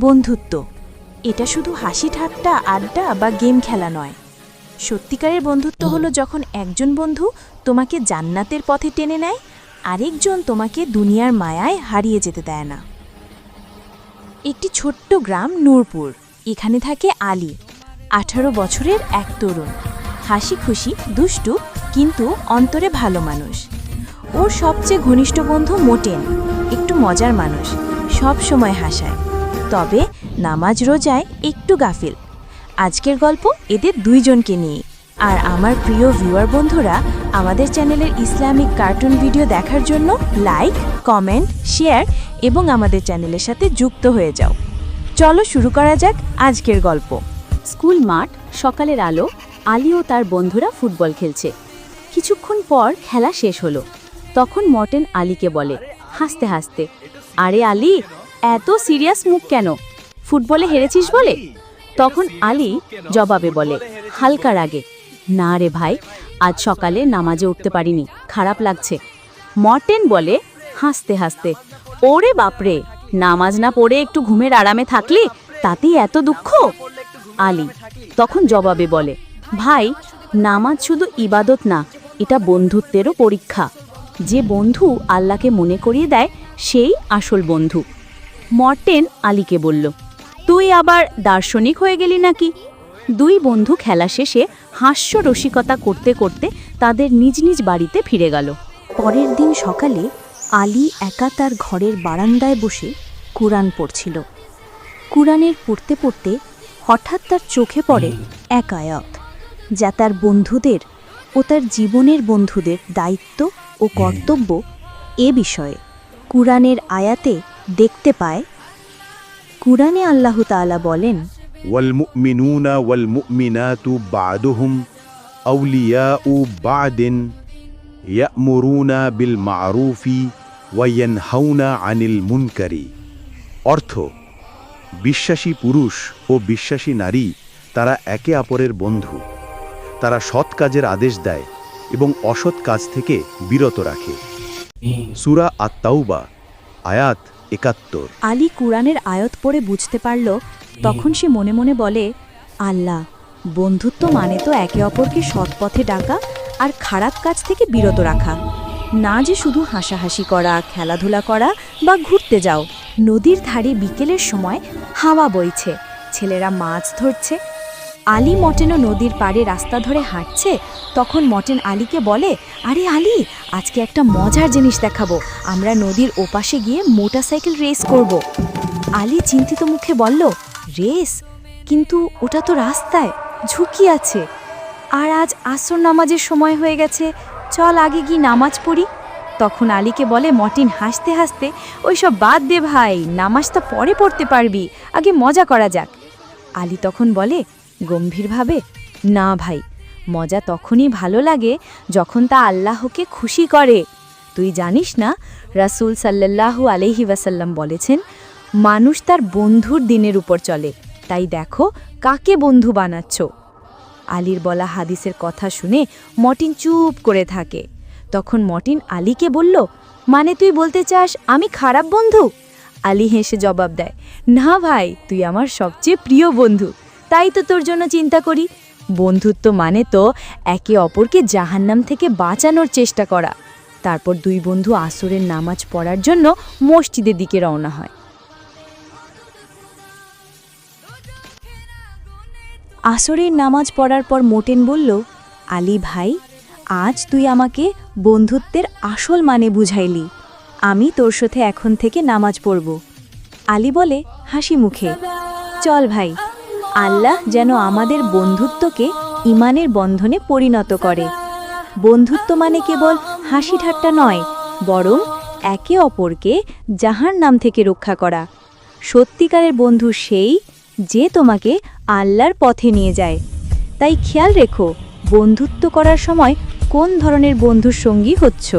বন্ধুত্ব। এটা শুধু হাসি ঠাট্টা আড্ডা বা গেম খেলা নয়। সত্যিকারের বন্ধুত্ব হলো যখন একজন বন্ধু তোমাকে জান্নাতের পথে টেনে নেয় আরেকজন তোমাকে দুনিয়ার মায়ায় হারিয়ে যেতে দেয় না। একটি ছোট্ট গ্রাম নূরপুর। এখানে থাকে আলী আঠারো বছরের এক তরুণ। হাসি খুশি দুষ্টু কিন্তু অন্তরে ভালো মানুষ। ওর সবচেয়ে ঘনিষ্ঠ বন্ধু মোটেন। একটু মজার মানুষ। সব সময় হাসায়। তবে নামাজ রোজায় একটু গাফিল। আজকের গল্প এদের দুইজনকে নিয়ে। আর আমার প্রিয় ভিউয়ার বন্ধুরা, আমাদের চ্যানেলের ইসলামিক কার্টুন ভিডিও দেখার জন্য লাইক কমেন্ট শেয়ার এবং আমাদের চ্যানেলের সাথে যুক্ত হয়ে যাও। চলো শুরু করা যাক আজকের গল্প। স্কুল মাঠ, সকালের আলো, আলী ও তার বন্ধুরা ফুটবল খেলছে। কিছুক্ষণ পর খেলা শেষ হলো। তখন মর্টেন আলীকে বলে, হাসতে হাসতে। আরে আলী এত সিরিয়াস মুখ কেন? ফুটবলে হেরেছিস বলে? তখন আলী জবাবে বলে হালকা রাগে না রে ভাই, আজ সকালে নামাজে উঠতে পারিনি, খারাপ লাগছে। মর্টেন বলে, হাসতে হাসতে। ওরে বাপরে, নামাজ না পড়ে একটু ঘুমের আরামে থাকলি তাতেই এত দুঃখ? আলী তখন জবাবে বলে, ভাই, নামাজ শুধু ইবাদত না, এটা বন্ধুত্বেরও পরীক্ষা। যে বন্ধু আল্লাহকে মনে করিয়ে দেয়, সেই আসল বন্ধু। মর্টেন আলীকে বলল, তুই আবার দার্শনিক হয়ে গেলি নাকি? দুই বন্ধু খেলা শেষে হাস্য রসিকতা করতে করতে তাদের নিজ নিজ বাড়িতে ফিরে গেল। পরের দিন সকালে আলী একা তার ঘরের বারান্দায় বসে কোরআন পড়ছিল। কুরআনের পড়তে পড়তে হঠাৎ তার চোখে পড়ে এক আয়াত, যা তার বন্ধুদের ও তার জীবনের বন্ধুদের দায়িত্ব ও কর্তব্য এ বিষয়ে। কুরআনের আয়াতে দেখতে পায় কুরআনে আল্লাহ তাআলা বলেন والمؤمنون والمؤمنات بعضهم أولياء بعض يأمرون بالمعروف وينهون عن المنكر অর্থ বিশ্বাসী পুরুষ ও বিশ্বাসী নারী তারা একে অপরের বন্ধু তারা সৎ কাজের আদেশ দেয় এবং অসৎ কাজ থেকে বিরত রাখে সুরা আত্মাউবা আয়াত একাত্তর। আলী কুরআনের আয়ত পড়ে বুঝতে পারল, তখন সে মনে মনে বলে, আল্লাহ, বন্ধুত্ব মানে তো একে অপরকে সৎ পথে ডাকা আর খারাপ কাজ থেকে বিরত রাখা। না যে শুধু হাসাহাসি করা, খেলাধুলা করা বা ঘুরতে যাও। নদীর ধারে বিকেলের সময় হাওয়া বইছে। ছেলেরা মাছ ধরছে আলী মটেনও নদীর পাড়ে রাস্তা ধরে হাঁটছে, তখন মটেন আলীকে বলে, আরে আলী, আজকে একটা মজার জিনিস দেখাবো। আমরা নদীর ওপাশে গিয়ে মোটরসাইকেল রেস করব। আলী চিন্তিত মুখে বলল, রেস? কিন্তু ওটা তো রাস্তায়, ঝুঁকি আছে। আর আজ আসর নামাজের সময় হয়ে গেছে, চল আগে গিয়ে নামাজ পড়ি। তখন আলীকে বলে, মটিন, হাসতে হাসতে ওইসব বাদ দে ভাই নামাজটা পরে পড়তে পারবি, আগে মজা করা যাক। আলী তখন বলে গম্ভীরভাবে, না ভাই, মজা তখনই ভালো লাগে যখন তা আল্লাহকে খুশি করে। তুই জানিস না, রাসূল সাল্লাল্লাহু আলহি ওয়াসাল্লাম বলেছেন, মানুষ তার বন্ধুর দিনের উপর চলে, তাই দেখো কাকে বন্ধু বানাচ্ছ। আলীর বলা হাদিসের কথা শুনে মটিন চুপ করে থাকে। তখন মটিন আলীকে বলল মানে তুই বলতে চাস আমি খারাপ বন্ধু? আলী হেসে জবাব দেয়, না ভাই, তুই আমার সবচেয়ে প্রিয় বন্ধু। তাই তো তোর জন্য চিন্তা করি। বন্ধুত্ব মানে তো একে অপরকে জাহান্নাম থেকে বাঁচানোর চেষ্টা করা। তারপর দুই বন্ধু আসরের নামাজ পড়ার জন্য মসজিদের দিকে রওনা হয়। আসরের নামাজ পড়ার পর মোটেন বলল, আলী ভাই, আজ তুই আমাকে বন্ধুত্বের আসল মানে বুঝাইলি। আমি তোর সাথে এখন থেকে নামাজ পড়ব। আলী বলে হাসি মুখে, চল ভাই আল্লাহ যেন আমাদের বন্ধুত্বকে ইমানের বন্ধনে পরিণত করে। বন্ধুত্ব মানে কেবল হাসি ঠাট্টা নয়, বরং একে অপরকে জাহার নাম থেকে রক্ষা করা। সত্যিকারের বন্ধু সেই যে তোমাকে আল্লাহর পথে নিয়ে যায়। তাই খেয়াল রেখো, বন্ধুত্ব করার সময় কোন ধরনের বন্ধুর সঙ্গী হচ্ছ।